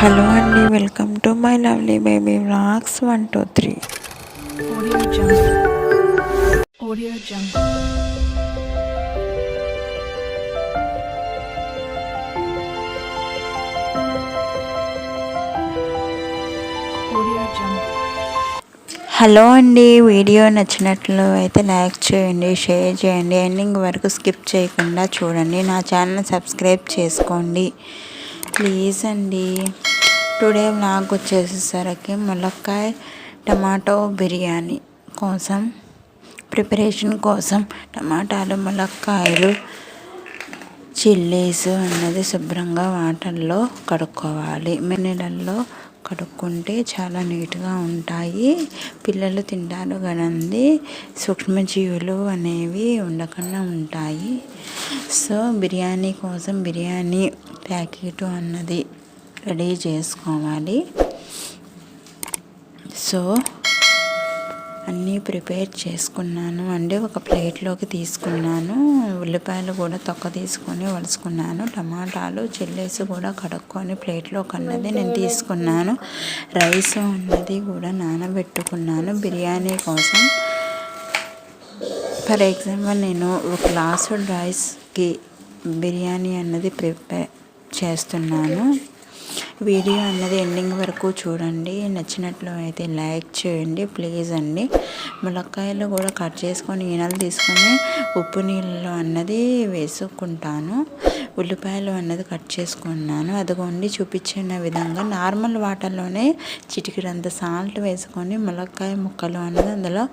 Hello అండి welcome to my lovely baby vlogs one two three. Hello అండి video నచ్చినట్లు అయితే లైక్ చేయండి షేర్ చేయండి ఎండింగ్ వరకు స్కిప్ చేయకుండా చూడండి నా ఛానల్ సబ్స్క్రైబ్ చేసుకోండి. ప్లీజ్ అండి. టుడే వ్లాగ్ వచ్చేసేసరికి ములక్కాయ టమాటో బిర్యానీ కోసం ప్రిపరేషన్ కోసం టమాటాలు ములక్కాయలు చిల్లీస్ అన్నది శుభ్రంగా వాటర్లో కడుక్కోవాలి. నీళ్ళల్లో కడుక్కుంటే చాలా నీట్గా ఉంటాయి. పిల్లలు తింటారు కదండి. సూక్ష్మజీవులు అనేవి ఉండకుండా ఉంటాయి. సో బిర్యానీ కోసం బిర్యానీ ప్యాకెట్ అన్నది రెడీ చేసుకోవాలి. సో అన్నీ ప్రిపేర్ చేసుకున్నాను. అంటే ఒక ప్లేట్లోకి తీసుకున్నాను. ఉల్లిపాయలు కూడా తొక్క తీసుకొని వలుసుకున్నాను టమాటాలు చిల్లీస్ కూడా కడుక్కొని ప్లేట్లో అన్నది నేను తీసుకున్నాను. రైస్ ఉన్నది కూడా నానబెట్టుకున్నాను బిర్యానీ కోసం. ఫర్ ఎగ్జాంపుల్ నేను ఒక గ్లాసు రైస్కి బిర్యానీ అన్నది ప్రిపేర్ చేస్తున్నాను. వీడియో అన్నది ఎండింగ్ వరకు చూడండి. నచ్చినట్లు అయితే లైక్ చేయండి ప్లీజ్ అండి. ములక్కాయలు కూడా కట్ చేసుకొని ఈనెలు తీసుకొని ఉప్పు నీళ్ళలో అన్నది వేసుకుంటాను. ఉల్లిపాయలు అన్నది కట్ చేసుకున్నాను. అదిగోండి చూపించిన విధంగా నార్మల్ వాటర్లోనే చిటికిడంత సాల్ట్ వేసుకొని ములక్కాయ ముక్కలు అన్నది అందులో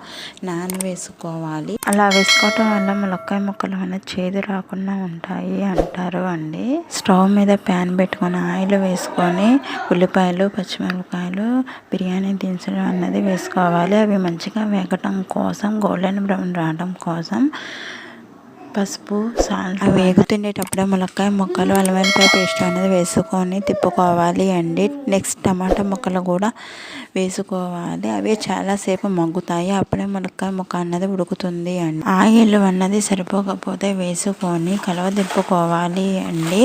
నాన వేసుకోవాలి అలా వేసుకోవటం వల్ల ములక్కాయ ముక్కలు అనేది చేదు రాకుండా ఉంటాయి అంటారు అండి. స్టవ్ మీద ప్యాన్ పెట్టుకొని ఆయిల్ వేసుకొని ఉల్లిపాయలు పచ్చిమిరపకాయలు బిర్యానీ దినుసులు అన్నది వేసుకోవాలి. అవి మంచిగా వేగటం కోసం గోల్డెన్ బ్రౌన్ రావడం కోసం పసుపు సాల్ట్ వేగుతుండేటప్పుడే ములక్కాయ ముక్కలు అల్లమిరపకాయ పేస్ట్ అనేది వేసుకొని తిప్పుకోవాలి అండి. నెక్స్ట్ టమాటా ముక్కలు కూడా వేసుకోవాలి. అవి చాలాసేపు మగ్గుతాయి. అప్పుడే ములక్కాయ ముక్క అన్నది ఉడుకుతుంది అండి. ఆయిల్ అన్నది సరిపోకపోతే వేసుకొని కలవ తిప్పుకోవాలి అండి.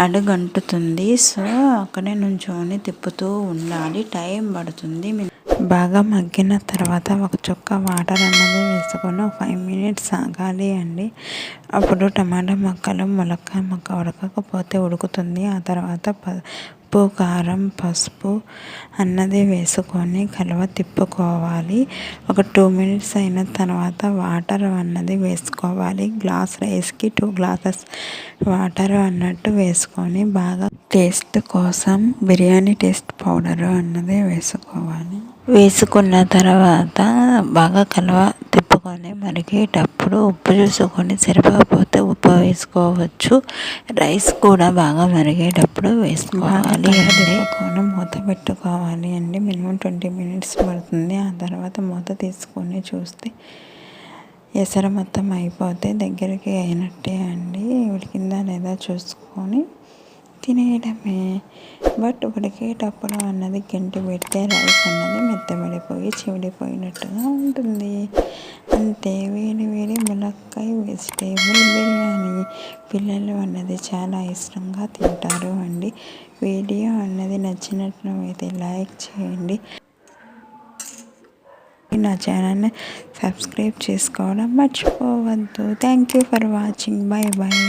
అడుగంటుతుంది. సో అక్కడే నుంచొని తిప్పుతూ ఉండాలి. టైం పడుతుంది. బాగా మగ్గిన తర్వాత ఒక చుక్క వాటర్ అన్నది వేసుకొని ఒక ఫైవ్ మినిట్స్ ఆగాలి అండి. అప్పుడు టమాటా మొక్కలు ములక్కాయ మొక్క ఉడకకపోతే ఉడుకుతుంది. ఆ తర్వాత ఉప్పు కారం పసుపు అన్నది వేసుకొని కలవ తిప్పుకోవాలి. ఒక టూ మినిట్స్ అయిన తర్వాత వాటర్ అన్నది వేసుకోవాలి. గ్లాస్ రైస్కి టూ గ్లాసెస్ వాటర్ అన్నట్టు వేసుకొని బాగా టేస్ట్ కోసం బిర్యానీ టేస్ట్ పౌడర్ అన్నది వేసుకోవాలి. వేసుకున్న తర్వాత బాగా కలవ తిప్పుకొని మరిగేటప్పుడు ఉప్పు చూసుకొని సరిపోకపోతే ఉప్పు వేసుకోవచ్చు. రైస్ కూడా బాగా మరిగేటప్పుడు వేసుకోవాలి. తిప్పుకొని మూత పెట్టుకోవాలి అండి. మినిమం ట్వంటీ మినిట్స్ పడుతుంది. ఆ తర్వాత మూత తీసుకొని చూస్తే ఎసర మొత్తం అయిపోతే దగ్గరికి అయినట్టే అండి. ఉడికిందా లేదా చూసుకొని తినేయడమే. బట్ ఉడికేటప్పుడు అన్నది గంటి పెడితే రైస్ అన్నది మెత్తబడిపోయి చెవిడిపోయినట్టుగా ఉంటుంది. అంతే వేడి వేడి ములక్కాయ వెజిటేబుల్ బిర్యానీ. పిల్లలు అన్నది చాలా ఇష్టంగా తింటారు అండి. వీడియో అన్నది నచ్చినట్లు అయితే లైక్ చేయండి. నా ఛానల్ని సబ్స్క్రైబ్ చేసుకోవడం మర్చిపోవద్దు. Thank you for watching. Bye bye